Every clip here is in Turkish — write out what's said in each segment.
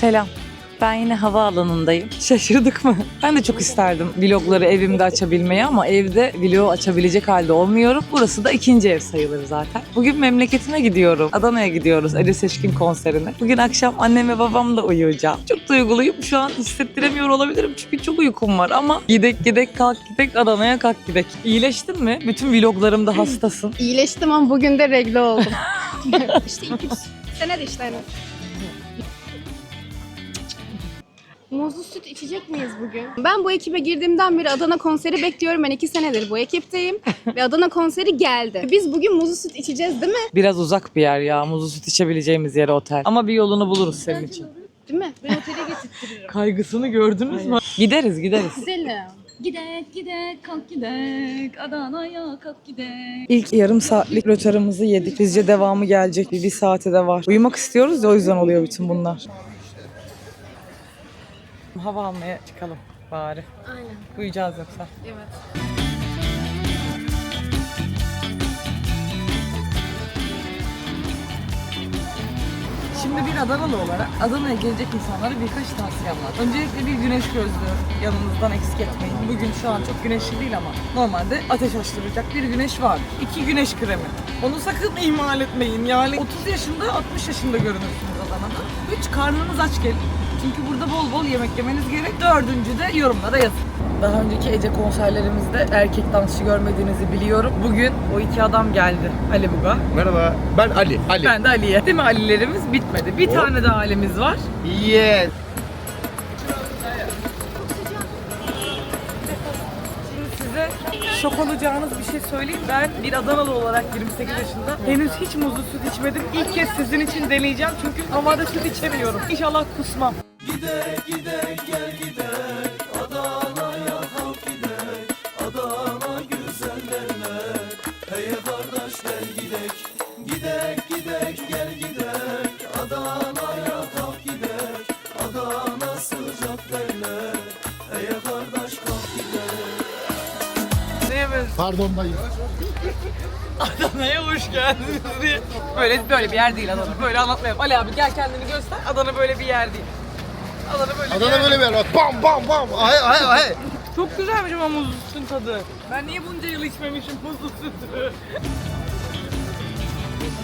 Selam. Ben yine havaalanındayım. Şaşırdık mı? Ben de çok isterdim vlogları evimde açabilmeyi ama evde vlog açabilecek halde olmuyorum. Burası da ikinci ev sayılır zaten. Bugün memleketime gidiyorum. Adana'ya gidiyoruz Ali Seçkin konserine. Bugün akşam annem ve babamla uyuyacağım. Çok duyguluyum. Şu an hissettiremiyor olabilirim çünkü çok uykum var ama gidek gidek kalk gidek Adana'ya kalk gidek. İyileştin mi? Bütün vloglarımda hastasın. İyileştim ama bugün de regle oldum. işte 2 sene de işte hani. Muzlu süt içecek miyiz bugün? Ben bu ekibe girdiğimden beri Adana konseri bekliyorum. Ben iki senedir bu ekipteyim. Ve Adana konseri geldi. Biz bugün muzlu süt içeceğiz değil mi? Biraz uzak bir yer ya. Muzlu süt içebileceğimiz yer otel. Ama bir yolunu buluruz senin için. Değil mi? Ben otele getirtirim. Kaygısını gördünüz mü? Gideriz gideriz. Gidelim. Gidek gidek kalk gidek Adana'ya kalk gidek. İlk yarım saatlik rötarımızı yedik. Bizce devamı gelecek. Bir, bir saate de var. Uyumak istiyoruz ya o yüzden oluyor bütün bunlar. Hava almaya çıkalım bari. Aynen. Uyuyacağız yoksa. Evet. Şimdi bir Adanalı olarak Adana'ya gelecek insanlara birkaç tavsiyem var. Öncelikle bir güneş gözlüğü yanınızdan eksik etmeyin. Bugün şu an çok güneşli değil ama normalde ateş açtıracak bir güneş var. İki güneş kremi. Onu sakın ihmal etmeyin. Yani 30 yaşında 60 yaşında görünürsünüz Adana'da. Üç karnınız aç gelin. Çünkü burada bol bol yemek yemeniz gerek. Dördüncü de yorumlara yazın. Daha önceki Ece konserlerimizde erkek dansçı görmediğinizi biliyorum. Bugün o iki adam geldi. Ali Buga. Merhaba. Ben Ali. Ali. Ben de Ali'ye. Değil mi Ali'lerimiz bitmedi. Bir tane daha Ali'miz var. Yes. Size şok olacağınız bir şey söyleyeyim. Ben bir Adanalı olarak 28 yaşında henüz hiç muzlu süt içmedim. İlk kez sizin için deneyeceğim çünkü normalde süt içemiyorum. İnşallah kusmam. Neye benziyor? Pardon dayı. Adana'ya hoş geldiniz diye. Böyle böyle bir yer değil Adana. Böyle anlatmayalım. Ali abi gel kendini göster. Adana böyle bir yer değil. Adana böyle bir Adana yer böyle bir yer. Bam bam bam. Ay ay ay. Çok güzelmiş ama muzlu sütün tadı. Ben niye bunca yıl içmemişim muzlu sütü?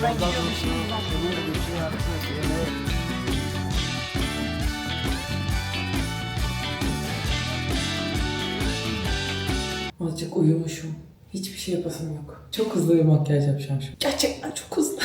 Ben gidiyormuşum. Azıcık uyumuşum. Hiçbir şey yapasım yok. Çok hızlı bir makyaj yapacağım şimdi. Gerçekten çok hızlı.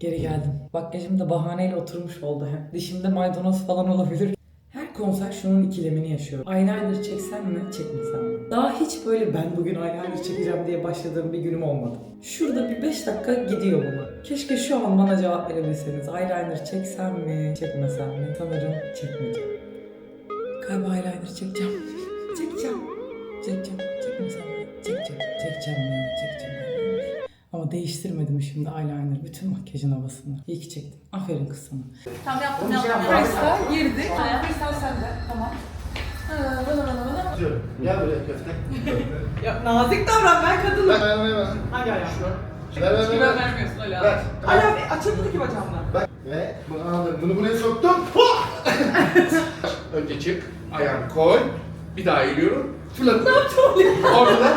Geri geldim. Makyajım da bahaneyle oturmuş oldu hem. Dişimde maydanoz falan olabilir. Her konser şunun ikilemini yaşıyor. Eyeliner çeksem mi, çekmesem mi? Daha hiç böyle ben bugün eyeliner çekeceğim diye başladığım bir günüm olmadı. Şurada bir 5 dakika gidiyor bunu. Keşke şu an bana cevap verebilseniz. Eyeliner çeksem mi, çekmesem mi? Sanırım çekmeyeceğim. Galiba eyeliner çekeceğim. çekeceğim. Çekeceğim. Çekmesem mi? Çekeceğim. Çekeceğim ya. Çekeceğim eyeliner. Ama değiştirmedim şimdi eyeliner. Bütün makyajın havasını. İyi ki çektim. Aferin kız sana. Tam yaptım yaptım. Freestyle girdik. Freestyle sende. Tamam. Gel buraya köfte. Ya nazik davran ben kadınım. Ver ver. ver. Hangi ayağı? Ver ver ver. Güven ver. vermiyorsun Ali abi. Ver. Ali abi açılmadı ki bacağımdan. Ver. Ve bunu aldım. Bunu buraya soktum. Önce çık. Ayağını koy. Bir daha eğiliyorum. Fırlat. Ne yaptın Orada da.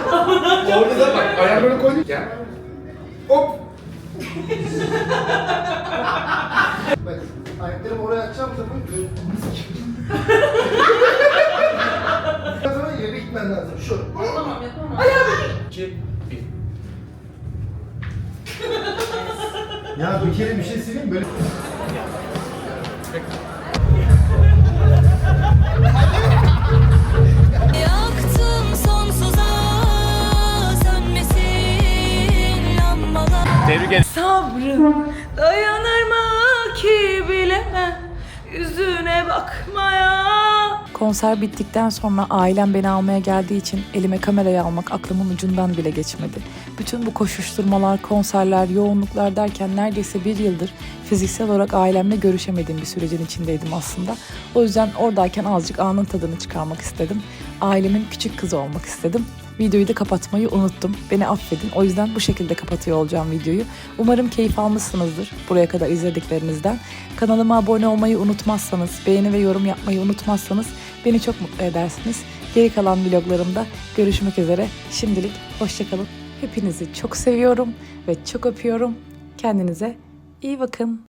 Orada da bak. Ayağını böyle koydum. Gel. Hop. bak. Ayaklarımı oraya açacağım zaman bir kere bir şey söyleyeyim böyle. Sabrım dayanır mı ki bilemem yüzüne bakmaya. Konser bittikten sonra ailem beni almaya geldiği için elime kamerayı almak aklımın ucundan bile geçmedi. Bütün bu koşuşturmalar, konserler, yoğunluklar derken neredeyse bir yıldır fiziksel olarak ailemle görüşemediğim bir sürecin içindeydim aslında. O yüzden oradayken azıcık anın tadını çıkarmak istedim. Ailemin küçük kızı olmak istedim. Videoyu da kapatmayı unuttum. Beni affedin. O yüzden bu şekilde kapatıyor olacağım videoyu. Umarım keyif almışsınızdır buraya kadar izlediklerinizden. Kanalıma abone olmayı unutmazsanız, beğeni ve yorum yapmayı unutmazsanız beni çok mutlu edersiniz. Geri kalan vloglarımda görüşmek üzere. Şimdilik hoşçakalın. Hepinizi çok seviyorum ve çok öpüyorum. Kendinize iyi bakın.